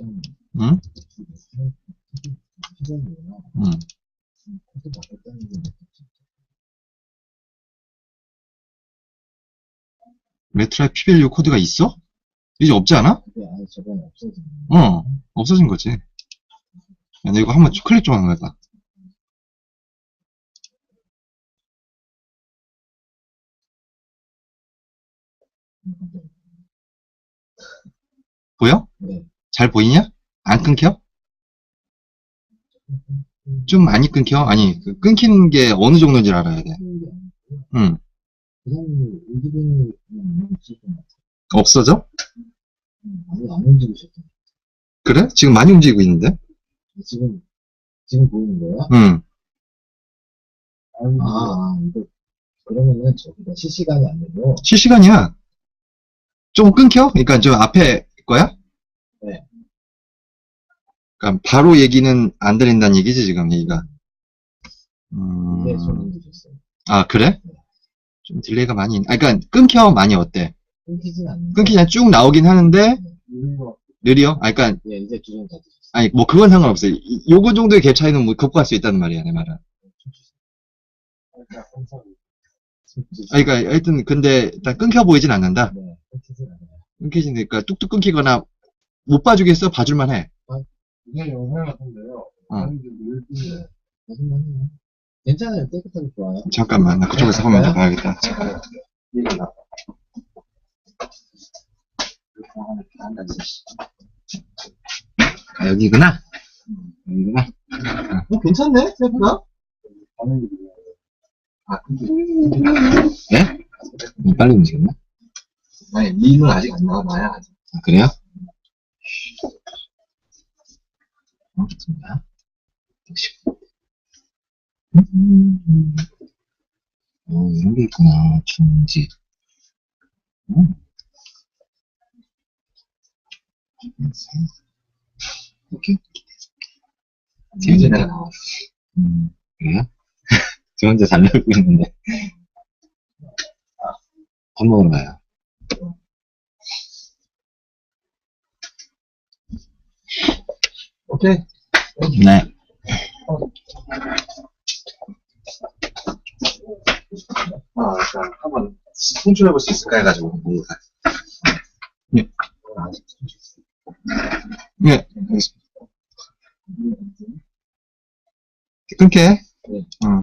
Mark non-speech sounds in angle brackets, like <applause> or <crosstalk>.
응? 응. 메트라이 PBLU 코드가 있어? 이제 없지 않아? 어, 없어진 거지. 야, 너 이거 한번 클릭 좀 한번 해봐. 보여? 네. 잘 보이냐? 안 끊겨? 좀 많이 끊겨? 아니, 그 끊기는 게 어느 정도인지 알아야 돼. 응. 없어져? 그래? 지금 많이 움직이고 있는데? 지금, 지금 보이는 거야? 응. 아, 아, 이거, 그러면은 저기가 실시간이 안 되고, 실시간이야. 좀 끊겨? 그러니까 저 앞에 거야? 네. 그러니까 바로 얘기는 안 들린다는 얘기지, 지금 얘기가. 음, 힘드셨어요. 아, 그래? 좀 딜레이가 많이, 있- 아, 그러니까 끊겨 많이 어때? 끊기진 않는데. 끊기지 않- 쭉 나오긴 하는데, 거, 느려? 아, 그러니까, 예, 이제 두점 다 드셨어요. 아니, 뭐, 그건 상관없어요. 이- 요거 정도의 갭 차이는 뭐, 극복할 수 있다는 말이야, 내 말은. 아, 그러니까, 하여튼, 근데, 일단 끊겨 보이진 않는다. 네, 끊기진 않아요. 끊기지니까, 뚝뚝 끊기거나, 못 봐주겠어? 봐줄만 해. 이게 영상 같은데요. 어. 다른 게 늘리는데 하지만, 괜찮아요. 깨끗하게 좋아요. 잠깐만, 나 그쪽에서 한번 더 봐야겠다. 얘가 나. 아, 여기구나. 여기구나. 어, 괜찮네? 생각보다? 아, 근데, 예? 빨리 움직였나? 아니, 미는 아직 안 나와봐야 아직. 아, 그래요? 어, 좋습니다. 음, 어, 이런 게 있구나. 중지. 음. 오케이. 나왔어. 음, 그래요? <laughs> 저 혼자 잘 놀고 있는데. 밥 먹으러 가요. 오케이. 네. 아, 일단 한번 송출해볼 수 있을까 해가지고. 예. 그건 아직 예, 알겠습니다. 끊게. 네. 어.